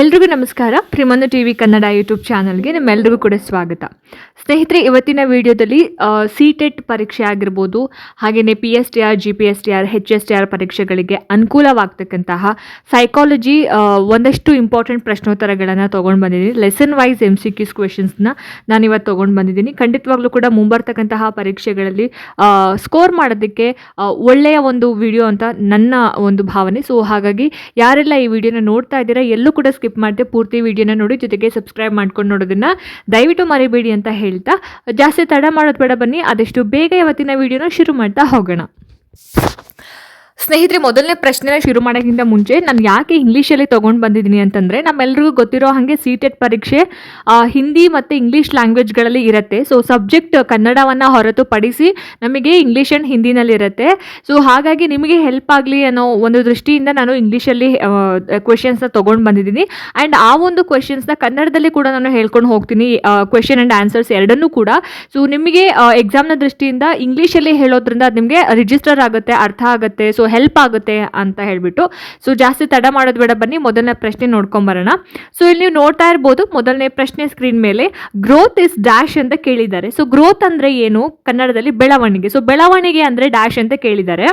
ಎಲ್ರಿಗೂ ನಮಸ್ಕಾರ. ಪ್ರಿಮಂದು ಟಿ ವಿ ಕನ್ನಡ ಯೂಟ್ಯೂಬ್ ಚಾನಲ್ಗೆ ನಿಮ್ಮೆಲ್ಲರಿಗೂ ಕೂಡ ಸ್ವಾಗತ. ಸ್ನೇಹಿತರೆ, ಇವತ್ತಿನ ವಿಡಿಯೋದಲ್ಲಿ ಸಿ ಟೆಟ್ ಪರೀಕ್ಷೆ ಆಗಿರ್ಬೋದು ಹಾಗೆಯೇ P S T R G P S T R H S T R ಪರೀಕ್ಷೆಗಳಿಗೆ ಅನುಕೂಲವಾಗ್ತಕ್ಕಂತಹ ಸೈಕಾಲಜಿ ಒಂದಷ್ಟು ಇಂಪಾರ್ಟೆಂಟ್ ಪ್ರಶ್ನೋತ್ತರಗಳನ್ನು ತೊಗೊಂಡು ಬಂದಿದ್ದೀನಿ. Lesson wise M C Qs ಕ್ವೆಶನ್ಸ್ನ ನಾನು ಇವತ್ತು ತೊಗೊಂಡು ಬಂದಿದ್ದೀನಿ. ಖಂಡಿತವಾಗ್ಲೂ ಕೂಡ ಮುಂಬರ್ತಕ್ಕಂತಹ ಪರೀಕ್ಷೆಗಳಲ್ಲಿ ಸ್ಕೋರ್ ಮಾಡೋದಕ್ಕೆ ಒಳ್ಳೆಯ ಒಂದು ವಿಡಿಯೋ ಅಂತ ನನ್ನ ಒಂದು ಭಾವನೆ. ಸೊ ಹಾಗಾಗಿ ಯಾರೆಲ್ಲ ಈ ವಿಡಿಯೋನ ನೋಡ್ತಾ ಇದ್ದೀರಾ, ಎಲ್ಲೂ ಕೂಡ ಸ್ಕಿಪ್ ಮಾಡದೆ ಪೂರ್ತಿ ವಿಡಿಯೋನ ನೋಡಿ, ಜೊತೆಗೆ ಸಬ್ಸ್ಕ್ರೈಬ್ ಮಾಡ್ಕೊಂಡು ನೋಡೋದನ್ನ ದಯವಿಟ್ಟು ಮರಿಬೇಡಿ ಅಂತ ಹೇಳ್ತಾ. ಜಾಸ್ತಿ ತಡ ಮಾಡೋದು ಬೇಡ ಬನ್ನಿ, ಆದಷ್ಟು ಬೇಗ ಇವತ್ತಿನ ವಿಡಿಯೋನ ಶುರು ಮಾಡ್ತಾ ಹೋಗೋಣ. ಸ್ನೇಹಿತರೆ ಮೊದಲನೇ ಪ್ರಶ್ನೆನ ಶುರು ಮಾಡೋಕ್ಕಿಂತ ಮುಂಚೆ ನಾನು ಯಾಕೆ ಇಂಗ್ಲೀಷಲ್ಲಿ ತೊಗೊಂಡು ಬಂದಿದ್ದೀನಿ ಅಂತಂದರೆ ನಮ್ಮೆಲ್ರಿಗೂ ಗೊತ್ತಿರೋ ಹಾಗೆ ಸಿ ಟೆಟ್ ಪರೀಕ್ಷೆ ಆ, ಹಿಂದಿ ಮತ್ತು ಇಂಗ್ಲೀಷ್ ಲ್ಯಾಂಗ್ವೇಜ್ಗಳಲ್ಲಿ ಇರುತ್ತೆ. ಸೊ ಸಬ್ಜೆಕ್ಟ್ ಕನ್ನಡವನ್ನು ಹೊರತುಪಡಿಸಿ ನಮಗೆ ಇಂಗ್ಲೀಷ್ ಆ್ಯಂಡ್ ಹಿಂದಿನಲ್ಲಿ ಇರುತ್ತೆ. ಸೊ ಹಾಗಾಗಿ ನಿಮಗೆ ಹೆಲ್ಪ್ ಆಗಲಿ ಅನ್ನೋ ಒಂದು ದೃಷ್ಟಿಯಿಂದ ನಾನು ಇಂಗ್ಲೀಷಲ್ಲಿ ಕ್ವೆಶನ್ಸ್ನ ತೊಗೊಂಡು ಬಂದಿದ್ದೀನಿ. ಆ್ಯಂಡ್ ಆ ಒಂದು ಕ್ವೆಶನ್ಸ್ನ ಕನ್ನಡದಲ್ಲಿ ಕೂಡ ನಾನು ಹೇಳ್ಕೊಂಡು ಹೋಗ್ತೀನಿ. ಕ್ವೆಶನ್ ಆ್ಯಂಡ್ ಆನ್ಸರ್ಸ್ ಎರಡನ್ನೂ ಕೂಡ. ಸೊ ನಿಮಗೆ ಎಕ್ಸಾಮ್ನ ದೃಷ್ಟಿಯಿಂದ ಇಂಗ್ಲೀಷಲ್ಲಿ ಹೇಳೋದ್ರಿಂದ ಅದು ನಿಮಗೆ ರಿಜಿಸ್ಟರ್ ಆಗುತ್ತೆ ಅರ್ಥ ಆಗುತ್ತೆ. ಸೊ ಹೆಲ್ಪ್ ಆಗುತ್ತೆ ಅಂತ ಹೇಳಿಬಿಟ್ಟು. ಸೊ ಜಾಸ್ತಿ ತಡ ಮಾಡೋದು ಬೇಡ, ಬನ್ನಿ ಮೊದಲನೇ ಪ್ರಶ್ನೆ ನೋಡ್ಕೊಂಬರೋಣ. ಸೊ ಇಲ್ಲಿ ನೀವು ನೋಡ್ತಾ ಇರ್ಬೋದು, ಮೊದಲನೇ ಪ್ರಶ್ನೆ ಸ್ಕ್ರೀನ್ ಮೇಲೆ ಗ್ರೋತ್ ಇಸ್ ಡ್ಯಾಶ್ ಅಂತ ಕೇಳಿದ್ದಾರೆ. ಸೊ ಗ್ರೋತ್ ಅಂದರೆ ಏನು? ಕನ್ನಡದಲ್ಲಿ ಬೆಳವಣಿಗೆ. ಸೊ ಬೆಳವಣಿಗೆ ಅಂದರೆ ಡ್ಯಾಶ್ ಅಂತ ಕೇಳಿದ್ದಾರೆ.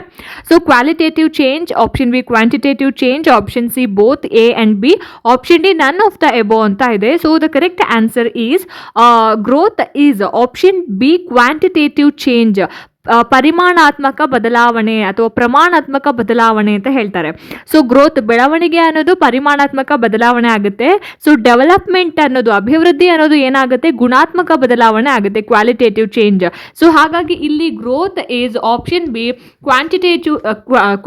So qualitative change option B quantitative change option C both A and B option D none of the above ಅಂತ ಇದೆ. So the correct answer is growth is option B quantitative change ಪರಿಮಾಣಾತ್ಮಕ ಬದಲಾವಣೆ ಅಥವಾ ಪ್ರಮಾಣಾತ್ಮಕ ಬದಲಾವಣೆ ಅಂತ ಹೇಳ್ತಾರೆ. ಸೊ ಗ್ರೋತ್ ಬೆಳವಣಿಗೆ ಅನ್ನೋದು ಪರಿಮಾಣಾತ್ಮಕ ಬದಲಾವಣೆ ಆಗುತ್ತೆ. ಸೊ ಡೆವಲಪ್ಮೆಂಟ್ ಅನ್ನೋದು, ಅಭಿವೃದ್ಧಿ ಅನ್ನೋದು ಏನಾಗುತ್ತೆ? ಗುಣಾತ್ಮಕ ಬದಲಾವಣೆ ಆಗುತ್ತೆ ಕ್ವಾಲಿಟೇಟಿವ್ ಚೇಂಜ್ ಸೊ ಹಾಗಾಗಿ ಇಲ್ಲಿ growth is option B quantitative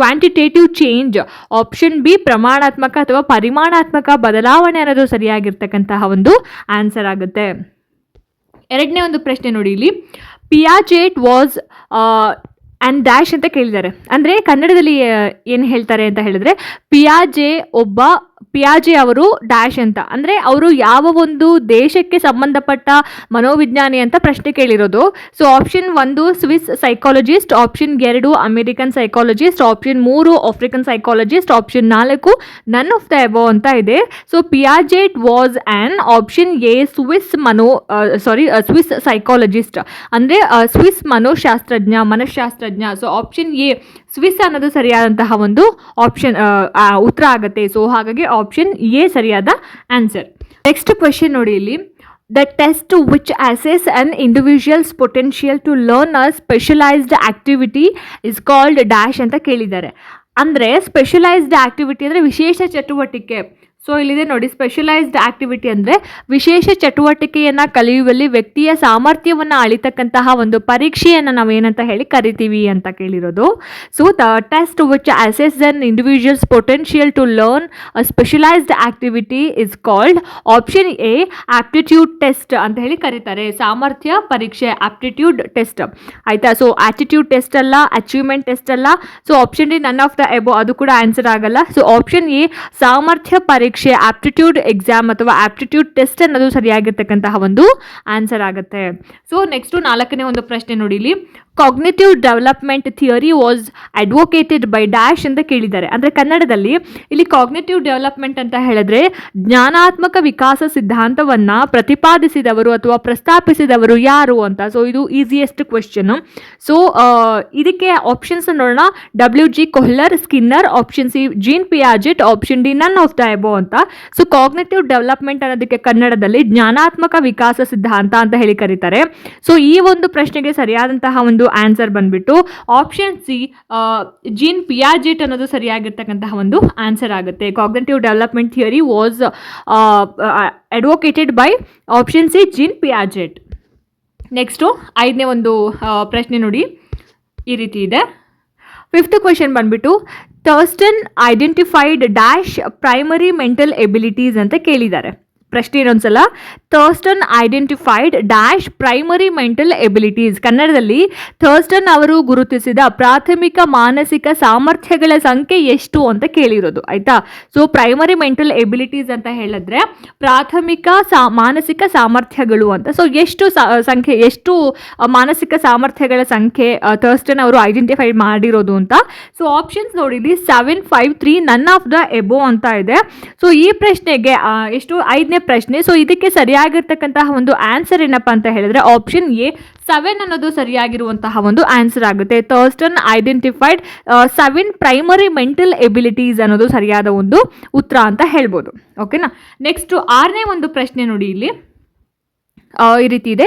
quantitative change option B ಪ್ರಮಾಣಾತ್ಮಕ ಅಥವಾ ಪರಿಮಾಣಾತ್ಮಕ ಬದಲಾವಣೆ ಅನ್ನೋದು ಸರಿಯಾಗಿರ್ತಕ್ಕಂತಹ ಒಂದು ಆನ್ಸರ್ ಆಗುತ್ತೆ. ಎರಡನೇ ಒಂದು ಪ್ರಶ್ನೆ ನೋಡಿ ಇಲ್ಲಿ. ಪಿಯಾಜೇಟ್ ವಾಸ್ ಆ್ಯಂಡ್ ಡ್ಯಾಶ್ ಅಂತ ಕೇಳಿದ್ದಾರೆ. ಅಂದರೆ ಕನ್ನಡದಲ್ಲಿ ಏನು ಹೇಳ್ತಾರೆ ಅಂತ ಹೇಳಿದ್ರೆ ಪಿಯಾಜೆ ಒಬ್ಬ ಪಿಯಾಜೆ ಅವರು ಡ್ಯಾಶ್ ಅಂತ. ಅಂದರೆ ಅವರು ಯಾವ ಒಂದು ದೇಶಕ್ಕೆ ಸಂಬಂಧಪಟ್ಟ ಮನೋವಿಜ್ಞಾನಿ ಅಂತ ಪ್ರಶ್ನೆ ಕೇಳಿರೋದು. ಸೊ ಆಪ್ಷನ್ ಒಂದು ಸ್ವಿಸ್ ಸೈಕಾಲಜಿಸ್ಟ್ ಆಪ್ಷನ್ ಎರಡು ಅಮೆರಿಕನ್ ಸೈಕಾಲಜಿಸ್ಟ್ ಆಪ್ಷನ್ ಮೂರು ಆಫ್ರಿಕನ್ ಸೈಕಾಲಜಿಸ್ಟ್ ಆಪ್ಷನ್ ನಾಲ್ಕು ನನ್ ಆಫ್ ದ ಎಬೋ ಅಂತ ಇದೆ. So Piaget was an option A Swiss ಮನೋ ಸಾರಿ ಸ್ವಿಸ್ ಸೈಕಾಲಜಿಸ್ಟ್ ಅಂದರೆ ಸ್ವಿಸ್ ಮನೋಶಾಸ್ತ್ರಜ್ಞ, ಮನಃಶಾಸ್ತ್ರಜ್ಞ. ಸೊ ಆಪ್ಷನ್ ಎ ಸ್ವಿಸ್ ಅನ್ನೋದು ಸರಿಯಾದಂತಹ ಒಂದು ಆಪ್ಷನ್ ಉತ್ತರ ಆಗುತ್ತೆ. ಸೊ ಹಾಗಾಗಿ ಆಪ್ಷನ್ ಎ ಸರಿಯಾದ ಆನ್ಸರ್ ನೆಕ್ಸ್ಟ್ ಕ್ವೆಶನ್ ನೋಡಿ ಇಲ್ಲಿ. The test which assess an individuals potential to learn a specialized activity is called dash ಅಂತ ಕೇಳಿದ್ದಾರೆ. ಅಂದರೆ ಸ್ಪೆಷಲೈಸ್ಡ್ ಆಕ್ಟಿವಿಟಿ ಅಂದರೆ ವಿಶೇಷ ಚಟುವಟಿಕೆ. ಸೊ ಇಲ್ಲಿದೆ ನೋಡಿ ಸ್ಪೆಷಲೈಸ್ಡ್ ಆಕ್ಟಿವಿಟಿ ಅಂದರೆ ವಿಶೇಷ ಚಟುವಟಿಕೆಯನ್ನು ಕಲಿಯುವಲ್ಲಿ ವ್ಯಕ್ತಿಯ ಸಾಮರ್ಥ್ಯವನ್ನು ಅಳಿತಕ್ಕಂತಹ ಒಂದು ಪರೀಕ್ಷೆಯನ್ನು ನಾವು ಏನಂತ ಹೇಳಿ ಕರಿತೀವಿ ಅಂತ ಕೇಳಿರೋದು. So the test which assess an individuals potential to learn a specialized activity is called option A aptitude test ಅಂತ ಹೇಳಿ ಕರೀತಾರೆ. ಸಾಮರ್ಥ್ಯ, ಪರೀಕ್ಷೆ ಆಪ್ಟಿಟ್ಯೂಡ್ ಟೆಸ್ಟ್ ಆಯಿತಾ? ಸೊ ಆಟಿಟ್ಯೂಡ್ ಟೆಸ್ಟ್ ಅಲ್ಲ ಅಚೀವ್ಮೆಂಟ್ ಟೆಸ್ಟ್ ಅಲ್ಲ. So option D none of the above ಅದು ಕೂಡ ಆನ್ಸರ್ ಆಗಲ್ಲ. ಸೊ ಆಪ್ಷನ್ ಎ ಸಾಮರ್ಥ್ಯ, ಪರೀಕ್ಷೆ ಆಪ್ಟಿಟ್ಯೂಡ್ ಎಕ್ಸಾಮ್ ಅಥವಾ ಆಪ್ಟಿಟ್ಯೂಡ್ ಟೆಸ್ಟ್ ಅನ್ನೋದು ಸರಿಯಾಗಿರ್ತಕ್ಕಂತಹ ಒಂದು ಆನ್ಸರ್ ಆಗುತ್ತೆ. ಸೊ ನೆಕ್ಸ್ಟು ನಾಲ್ಕನೇ ಒಂದು ಪ್ರಶ್ನೆ ನೋಡಿ ಇಲ್ಲಿ cognitive development theory was advocated by dash ಅಂತ ಕೇಳಿದ್ದಾರೆ. ಅಂದರೆ ಕನ್ನಡದಲ್ಲಿ ಇಲ್ಲಿ ಕಾಗ್ನೇಟಿವ್ ಡೆವಲಪ್ಮೆಂಟ್ ಅಂತ ಹೇಳಿದ್ರೆ ಜ್ಞಾನಾತ್ಮಕ ವಿಕಾಸ ಸಿದ್ಧಾಂತವನ್ನು ಪ್ರತಿಪಾದಿಸಿದವರು ಅಥವಾ ಪ್ರಸ್ತಾಪಿಸಿದವರು ಯಾರು ಅಂತ. ಸೊ ಇದು ಈಸಿಯೆಸ್ಟ್ ಕ್ವೆಶ್ಚನ್ ಸೊ ಇದಕ್ಕೆ ಆಪ್ಷನ್ಸ್ ನೋಡೋಣ. W G Kohler Skinner option C Jean Piaget option D none of the ಅಂತ. ಸೊ ಕಾಗ್ನೇಟಿವ್ ಡೆವಲಪ್ಮೆಂಟ್ ಅನ್ನೋದಕ್ಕೆ ಕನ್ನಡದಲ್ಲಿ ಜ್ಞಾನಾತ್ಮಕ ವಿಕಾಸ ಸಿದ್ಧಾಂತ ಅಂತ ಹೇಳಿ ಕರೀತಾರೆ. ಸೊ ಈ ಒಂದು ಪ್ರಶ್ನೆಗೆ ಸರಿಯಾದಂತಹ ಒಂದು ಆನ್ಸರ್ ಬಂದ್ಬಿಟ್ಟು ಆಪ್ಷನ್ ಸಿ ಜೀನ್ ಪಿಯಾಜೆಟ್ ಅನ್ನೋದು ಸರಿಯಾಗಿರ್ತಕ್ಕಂತಹ ಒಂದು ಆನ್ಸರ್ ಆಗುತ್ತೆ. Cognitive development theory was advocated by option C Jean Piaget next ಐದನೇ ಒಂದು ಪ್ರಶ್ನೆ ನೋಡಿ. ಈ ರೀತಿ ಇದೆ. ಫಿಫ್ತ್ ಕ್ವೆಶನ್ ಬಂದ್ಬಿಟ್ಟು Thurstone identified dash primary mental abilities ಅಂತ ಕೇಳಿದ್ದಾರೆ. ಪ್ರಶ್ನೆ ಇನ್ನೊಂದ್ಸಲ Thurstone identified dash primary mental abilities. ಕನ್ನಡದಲ್ಲಿ ಥರ್ಸ್ಟನ್ ಅವರು ಗುರುತಿಸಿದ ಪ್ರಾಥಮಿಕ ಮಾನಸಿಕ ಸಾಮರ್ಥ್ಯಗಳ ಸಂಖ್ಯೆ ಎಷ್ಟು ಅಂತ ಕೇಳಿರೋದು, ಆಯಿತಾ? ಸೊ ಪ್ರೈಮರಿ ಮೆಂಟಲ್ ಎಬಿಲಿಟೀಸ್ ಅಂತ ಹೇಳಿದ್ರೆ ಪ್ರಾಥಮಿಕ ಸಾ, ಮಾನಸಿಕ ಸಾಮರ್ಥ್ಯಗಳು ಅಂತ. ಸೊ ಎಷ್ಟು ಸಂಖ್ಯೆ, ಎಷ್ಟು ಮಾನಸಿಕ ಸಾಮರ್ಥ್ಯಗಳ ಸಂಖ್ಯೆ ಥರ್ಸ್ಟನ್ ಅವರು ಐಡೆಂಟಿಫೈ ಮಾಡಿರೋದು ಅಂತ. ಸೊ ಆಪ್ಷನ್ಸ್ ನೋಡಿದ್ವಿ seven five three none of the above ಅಂತ ಇದೆ. ಸೊ ಈ ಪ್ರಶ್ನೆಗೆ ಎಷ್ಟು, ಐದನೇ ಪ್ರಶ್ನೆ. ಸೊ ಇದಕ್ಕೆ ಸರಿಯಾಗಿರ್ತಕ್ಕಂತಹ ಒಂದು ಆನ್ಸರ್ ಏನಪ್ಪ ಅಂತ ಹೇಳಿದ್ರೆ ಆಪ್ಷನ್ ಎ ಸೆವೆನ್ ಅನ್ನೋದು ಸರಿಯಾಗಿರುವಂತಹ ಒಂದು ಆನ್ಸರ್ ಆಗುತ್ತೆ. Thurstone identified seven primary mental abilities ಅನ್ನೋದು ಸರಿಯಾದ ಒಂದು ಉತ್ತರ ಅಂತ ಹೇಳ್ಬೋದು. ಓಕೆನಾ ನೆಕ್ಸ್ಟ್ ಆರನೇ ಒಂದು ಪ್ರಶ್ನೆ ನೋಡಿ ಇಲ್ಲಿ. ಈ ರೀತಿ ಇದೆ.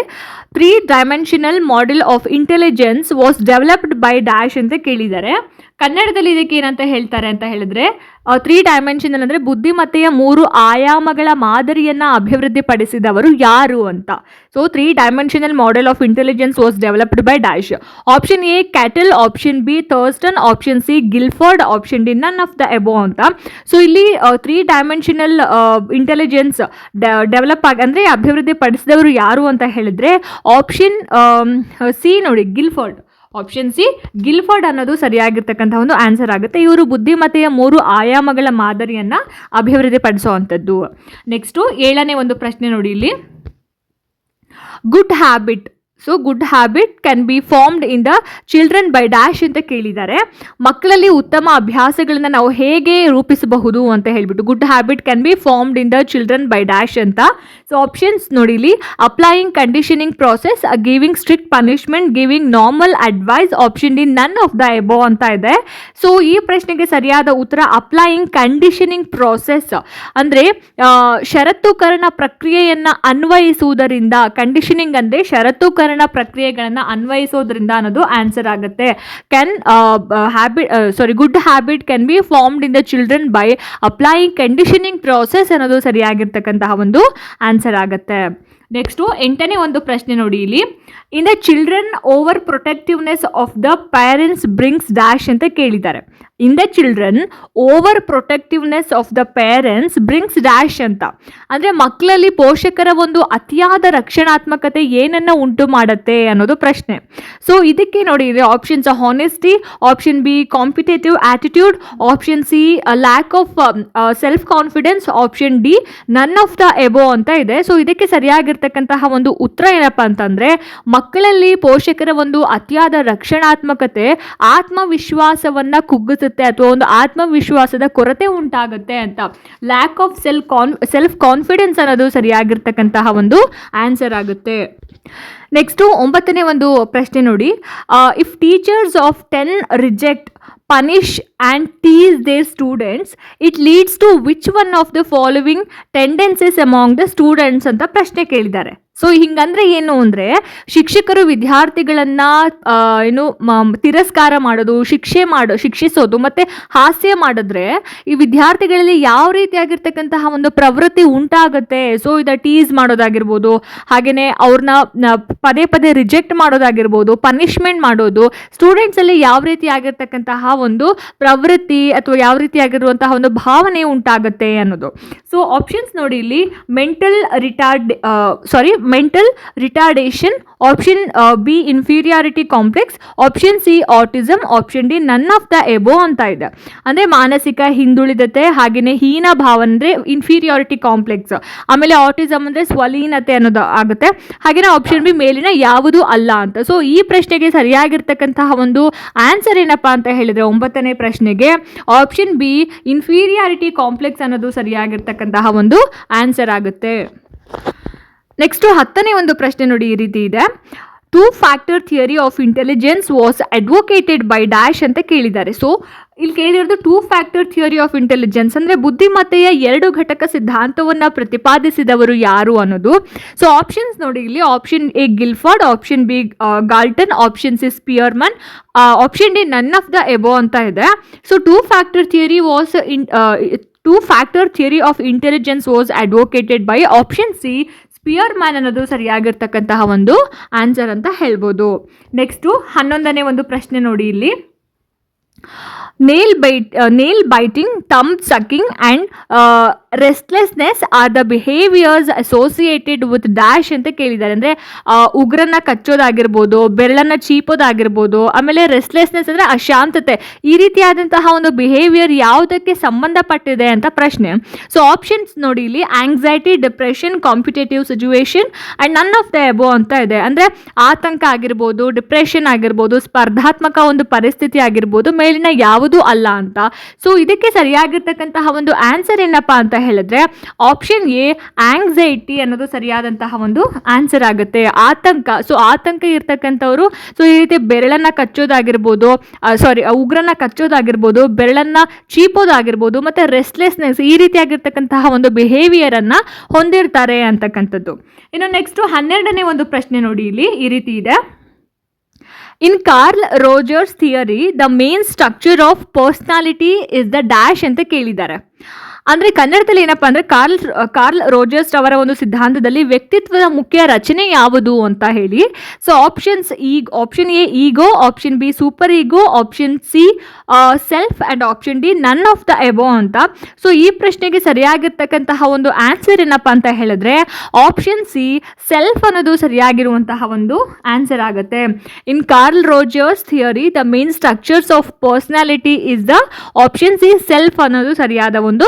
Three dimensional model of intelligence was developed by dash ಅಂತ ಕೇಳಿದ್ದಾರೆ. ಕನ್ನಡದಲ್ಲಿ ಇದಕ್ಕೆ ಏನಂತ ಹೇಳ್ತಾರೆ ಅಂತ ಹೇಳಿದ್ರೆ ತ್ರೀ ಡೈಮೆನ್ಷನಲ್ ಅಂದರೆ ಬುದ್ಧಿಮತ್ತೆಯ ಮೂರು ಆಯಾಮಗಳ ಮಾದರಿಯನ್ನು ಅಭಿವೃದ್ಧಿಪಡಿಸಿದವರು ಯಾರು ಅಂತ. So three dimensional model of intelligence was developed by dash option A Cattell option B Thurstone option C Guilford option D none of the above ಅಂತ. ಸೊ ಇಲ್ಲಿ ತ್ರೀ ಡೈಮೆನ್ಷನಲ್ ಇಂಟೆಲಿಜೆನ್ಸ್ ಡೆವಲಪ್ ಆಗಿ, ಅಂದರೆ ಅಭಿವೃದ್ಧಿ ಪಡಿಸಿದವರು ಯಾರು ಅಂತ ಹೇಳಿದ್ರೆ ಆಪ್ಷನ್ ಸಿ ನೋಡಿ ಗಿಲ್ಫರ್ಡ್ ಆಪ್ಷನ್ ಸಿ ಗಿಲ್ಫರ್ಡ್ ಅನ್ನೋದು ಸರಿಯಾಗಿರ್ತಕ್ಕಂಥ ಒಂದು ಆನ್ಸರ್ ಆಗುತ್ತೆ. ಇವರು ಬುದ್ಧಿಮತ್ತೆಯ ಮೂರು ಆಯಾಮಗಳ ಮಾದರಿಯನ್ನು ಅಭಿವೃದ್ಧಿಪಡಿಸುವಂಥದ್ದು. ನೆಕ್ಸ್ಟು ಏಳನೇ ಒಂದು ಪ್ರಶ್ನೆ ನೋಡಿ ಇಲ್ಲಿ. Good habit so good habit can be formed in the children by dash ಅಂತ ಕೇಳಿದ್ದಾರೆ. ಮಕ್ಕಳಲ್ಲಿ ಉತ್ತಮ ಅಭ್ಯಾಸಗಳನ್ನು ನಾವು ಹೇಗೆ ರೂಪಿಸಬಹುದು ಅಂತ ಹೇಳಿಬಿಟ್ಟು good habit can be formed in the children by dash ಅಂತ. ಸೊ ಆಪ್ಷನ್ಸ್ ನೋಡಿಲಿ applying conditioning process giving strict punishment giving normal advice option D none of the above ಅಂತ ಇದೆ. ಸೊ ಈ ಪ್ರಶ್ನೆಗೆ ಸರಿಯಾದ ಉತ್ತರ ಅಪ್ಲೈಯಿಂಗ್ ಕಂಡೀಷನಿಂಗ್ ಪ್ರೊಸೆಸ್ ಅಂದರೆ ಷರತ್ತುಕರಣ ಪ್ರಕ್ರಿಯೆಯನ್ನು ಅನ್ವಯಿಸುವುದರಿಂದ ಕಂಡೀಷನಿಂಗ್ ಅಂದರೆ ಷರತ್ತುಕರಣ ಪ್ರಕ್ರಿಯೆಗಳನ್ನು ಅನ್ವಯಿಸೋದ್ರಿಂದ ಅನ್ನೋದು ಆನ್ಸರ್ ಆಗುತ್ತೆ. Can habit sorry good habit can be formed in the children by applying conditioning process ಅನ್ನೋದು ಸರಿಯಾಗಿರ್ತಕ್ಕಂತಹ ಒಂದು ಆನ್ಸರ್ ಆಗುತ್ತೆ. ನೆಕ್ಸ್ಟು ಎಂಟನೇ ಒಂದು ಪ್ರಶ್ನೆ ನೋಡಿ ಇಲ್ಲಿ. In the children over protectiveness of the parents brings dash ಅಂತ ಕೇಳಿದ್ದಾರೆ. In the children over protectiveness of the parents brings dash ಅಂತ. ಅಂದರೆ ಮಕ್ಕಳಲ್ಲಿ ಪೋಷಕರ ಒಂದು ಅತಿಯಾದ ರಕ್ಷಣಾತ್ಮಕತೆ ಏನನ್ನ ಉಂಟು ಮಾಡುತ್ತೆ ಅನ್ನೋದು ಪ್ರಶ್ನೆ. ಸೊ ಇದಕ್ಕೆ ನೋಡಿ ಇದೆ options honesty option B competitive attitude option C lack of self confidence option D none of the above ಅಂತ ಇದೆ. ಸೊ ಇದಕ್ಕೆ ಸರಿಯಾಗಿರ್ತಕ್ಕಂತಹ ಒಂದು ಉತ್ತರ ಏನಪ್ಪ ಅಂತಂದರೆ, ಮಕ್ಕಳಲ್ಲಿ ಪೋಷಕರ ಒಂದು ಅತಿಯಾದ ರಕ್ಷಣಾತ್ಮಕತೆ ಆತ್ಮವಿಶ್ವಾಸವನ್ನು ಕುಗ್ಗಿಸುತ್ತೆ ಅಥವಾ ಒಂದು ಆತ್ಮವಿಶ್ವಾಸದ ಕೊರತೆ ಉಂಟಾಗುತ್ತೆ ಅಂತ. Lack of self con self confidence ಅನ್ನೋದು ಸರಿಯಾಗಿರ್ತಕ್ಕಂತಹ ಒಂದು ಆನ್ಸರ್ ಆಗುತ್ತೆ. ನೆಕ್ಸ್ಟು ಒಂಬತ್ತನೇ ಒಂದು ಪ್ರಶ್ನೆ ನೋಡಿ. If teachers often reject punish and tease their students it leads to which one of the following tendencies among the students ಅಂತ ಪ್ರಶ್ನೆ ಕೇಳಿದ್ದಾರೆ. ಸೊ ಹಿಂಗಂದ್ರೆ ಏನು ಅಂದ್ರೆ, ಶಿಕ್ಷಕರು ವಿದ್ಯಾರ್ಥಿಗಳನ್ನು ಏನು ತಿರಸ್ಕಾರ ಮಾಡೋದು, ಶಿಕ್ಷೆ ಮಾಡೋ, ಶಿಕ್ಷಿಸೋದು, ಮತ್ತೆ ಹಾಸ್ಯ ಮಾಡಿದ್ರೆ, ಈ ವಿದ್ಯಾರ್ಥಿಗಳಲ್ಲಿ ಯಾವ ರೀತಿಯಾಗಿರ್ತಕ್ಕಂತಹ ಒಂದು ಪ್ರವೃತ್ತಿ ಉಂಟಾಗುತ್ತೆ? ಸೊ ಇದ ಟೀಸ್ ಮಾಡೋದಾಗಿರ್ಬೋದು ಹಾಗೆಯೇ ಅವ್ರನ್ನ ಪದೇ ಪದೇ ರಿಜೆಕ್ಟ್ ಮಾಡೋದಾಗಿರ್ಬೋದು ಪನಿಷ್ಮೆಂಟ್ ಮಾಡೋದು ಸ್ಟೂಡೆಂಟ್ಸ್ ಅಲ್ಲಿ ಯಾವ ರೀತಿ ಆಗಿರ್ತಕ್ಕಂತಹ ಒಂದು ಪ್ರವೃತ್ತಿ ಅಥವಾ ಯಾವ ರೀತಿ ಆಗಿರುವಂತಹ ಒಂದು ಭಾವನೆ ಉಂಟಾಗುತ್ತೆ ಅನ್ನೋದು. ಸೊ ಆಪ್ಷನ್ಸ್ ನೋಡಿ ಇಲ್ಲಿ mental retard sorry mental retardation option B inferiority complex option C autism option D none of the above ಅಂತ ಇದೆ. ಅಂದರೆ ಮಾನಸಿಕ ಹಿಂದುಳಿದತೆ ಹಾಗೆಯೇ ಹೀನ ಭಾವ ಅಂದರೆ ಇನ್ಫೀರಿಯಾರಿಟಿ ಕಾಂಪ್ಲೆಕ್ಸ್ ಆಮೇಲೆ ಆಟಿಸಮ್ ಅಂದರೆ ಸ್ವಲೀನತೆ ಅನ್ನೋದು ಆಗುತ್ತೆ. ಹಾಗೆಯೇ ಆಪ್ಷನ್ ಬಿ ಮೇಲಿನ ಯಾವುದು ಅಲ್ಲ ಅಂತ. ಸೊ ಈ ಪ್ರಶ್ನೆಗೆ ಸರಿಯಾಗಿರ್ತಕ್ಕಂತಹ ಒಂದು ಆನ್ಸರ್ ಏನಪ್ಪ ಅಂತ ಹೇಳಿದರೆ ಒಂಬತ್ತನೇ ಪ್ರಶ್ನೆಗೆ ಆಪ್ಷನ್ ಬಿ ಇನ್ಫೀರಿಯಾರಿಟಿ ಕಾಂಪ್ಲೆಕ್ಸ್ ಅನ್ನೋದು ಸರಿಯಾಗಿರ್ತಕ್ಕಂತಹ ಒಂದು ಆನ್ಸರ್ ಆಗುತ್ತೆ. ನೆಕ್ಸ್ಟು ಹತ್ತನೇ ಒಂದು ಪ್ರಶ್ನೆ ನೋಡಿ ಈ ರೀತಿ ಇದೆ. Two factor theory of intelligence was advocated by dash ಅಂತ ಕೇಳಿದ್ದಾರೆ. ಸೊ ಇಲ್ಲಿ ಕೇಳಿರೋದು two factor theory of intelligence ಅಂದರೆ ಬುದ್ಧಿಮತ್ತೆಯ ಎರಡು ಘಟಕ ಸಿದ್ಧಾಂತವನ್ನು ಪ್ರತಿಪಾದಿಸಿದವರು ಯಾರು ಅನ್ನೋದು. ಸೊ ಆಪ್ಷನ್ಸ್ ನೋಡಿ ಇಲ್ಲಿ. Option A Guilford option B Galton option C Spearman option D none of the above ಅಂತ ಇದೆ. So two factor theory was in two factor theory of intelligence was advocated by option C Spearman ಅನ್ನೋದು ಸರಿಯಾಗಿರ್ತಕ್ಕಂತಹ ಒಂದು answer ಅಂತ ಹೇಳ್ಬೋದು. Next ಹನ್ನೊಂದನೇ ಒಂದು ಪ್ರಶ್ನೆ ನೋಡಿ ಇಲ್ಲಿ. Nail bite nail biting thumb sucking and restlessness are the behaviours associated with dash ಅಂತ ಕೇಳಿದ್ದಾರೆ. ಅಂದರೆ ಉಗ್ರನ್ನ ಕಚ್ಚೋದಾಗಿರ್ಬೋದು, ಬೆರಳನ್ನ ಚೀಪೋದಾಗಿರ್ಬೋದು, ಆಮೇಲೆ ರೆಸ್ಟ್ಲೆಸ್ನೆಸ್ ಅಂದರೆ ಅಶಾಂತತೆ. ಈ ರೀತಿಯಾದಂತಹ ಒಂದು ಬಿಹೇವಿಯರ್ ಯಾವುದಕ್ಕೆ ಸಂಬಂಧಪಟ್ಟಿದೆ ಅಂತ ಪ್ರಶ್ನೆ. ಸೊ ಆಪ್ಷನ್ಸ್ ನೋಡಿ ಇಲ್ಲಿ anxiety depression competitive situation and none of the above ಅಂತ ಇದೆ. ಅಂದರೆ, ಆತಂಕ ಆಗಿರ್ಬೋದು ಡಿಪ್ರೆಷನ್ ಆಗಿರ್ಬೋದು, ಸ್ಪರ್ಧಾತ್ಮಕ ಒಂದು ಪರಿಸ್ಥಿತಿ ಆಗಿರ್ಬೋದು, ಮೇಲಿನ ಯಾವುದೂ ಅಲ್ಲ ಅಂತ. ಸೊ ಇದಕ್ಕೆ ಸರಿಯಾಗಿರ್ತಕ್ಕಂತಹ ಒಂದು ಆನ್ಸರ್ ಏನಪ್ಪ ಅಂತ ಹೇಳಿದ್ರೆ ಆಪ್ಷನ್ ಎ ಆಂಗ್ಸೈಟಿ ಅನ್ನೋದು ಸರಿಯಾದಂತಹ ಒಂದು ಆನ್ಸರ್ ಆಗುತ್ತೆ. ಆತಂಕ ಸೊ ಆತಂಕ ಇರ್ತಕ್ಕಂಥವ್ರು ಸೊ ಈ ರೀತಿ ಬೆರಳನ್ನ ಕಚ್ಚೋದಾಗಿರ್ಬೋದು ಸಾರಿ ಉಗ್ರನ್ನ ಕಚ್ಚೋದಾಗಿರ್ಬೋದು, ಬೆರಳನ್ನ ಚೀಪೋದಾಗಿರ್ಬೋದು, ಮತ್ತು ರೆಸ್ಟ್ಲೆಸ್ನೆಸ್ ಈ ರೀತಿಯಾಗಿರ್ತಕ್ಕಂತಹ ಒಂದು ಬಿಹೇವಿಯರನ್ನು ಹೊಂದಿರ್ತಾರೆ ಅಂತಕ್ಕಂಥದ್ದು. ಇನ್ನು ನೆಕ್ಸ್ಟು ಹನ್ನೆರಡನೇ ಒಂದು ಪ್ರಶ್ನೆ ನೋಡಿ ಇಲ್ಲಿ ಈ ರೀತಿ ಇದೆ. In Carl Rogers theory the main structure of personality is the dash ಅಂತ ಕೇಳಿದ್ದಾರೆ. ಅಂದರೆ ಕನ್ನಡದಲ್ಲಿ ಏನಪ್ಪಾ ಅಂದ್ರೆ ಕಾರ್ಲ್ ಕಾರ್ಲ್ ರೋಜರ್ಸ್ ಅವರ ಒಂದು ಸಿದ್ಧಾಂತದಲ್ಲಿ ವ್ಯಕ್ತಿತ್ವದ ಮುಖ್ಯ ರಚನೆ ಯಾವುದು ಅಂತ ಹೇಳಿ. ಸೊ ಆಪ್ಷನ್ಸ್ ಈಗ option A ego option B super ego option C self and option D none of the above ಅಂತ. ಸೊ ಈ ಪ್ರಶ್ನೆಗೆ ಸರಿಯಾಗಿರ್ತಕ್ಕಂತಹ ಒಂದು ಆನ್ಸರ್ ಏನಪ್ಪ ಅಂತ ಹೇಳಿದ್ರೆ ಆಪ್ಷನ್ ಸಿ ಸೆಲ್ಫ್ ಅನ್ನೋದು ಸರಿಯಾಗಿರುವಂತಹ ಒಂದು ಆನ್ಸರ್ ಆಗುತ್ತೆ. In Carl Rogers theory the main structures of personality is the option C self ಅನ್ನೋದು ಸರಿಯಾದ ಒಂದು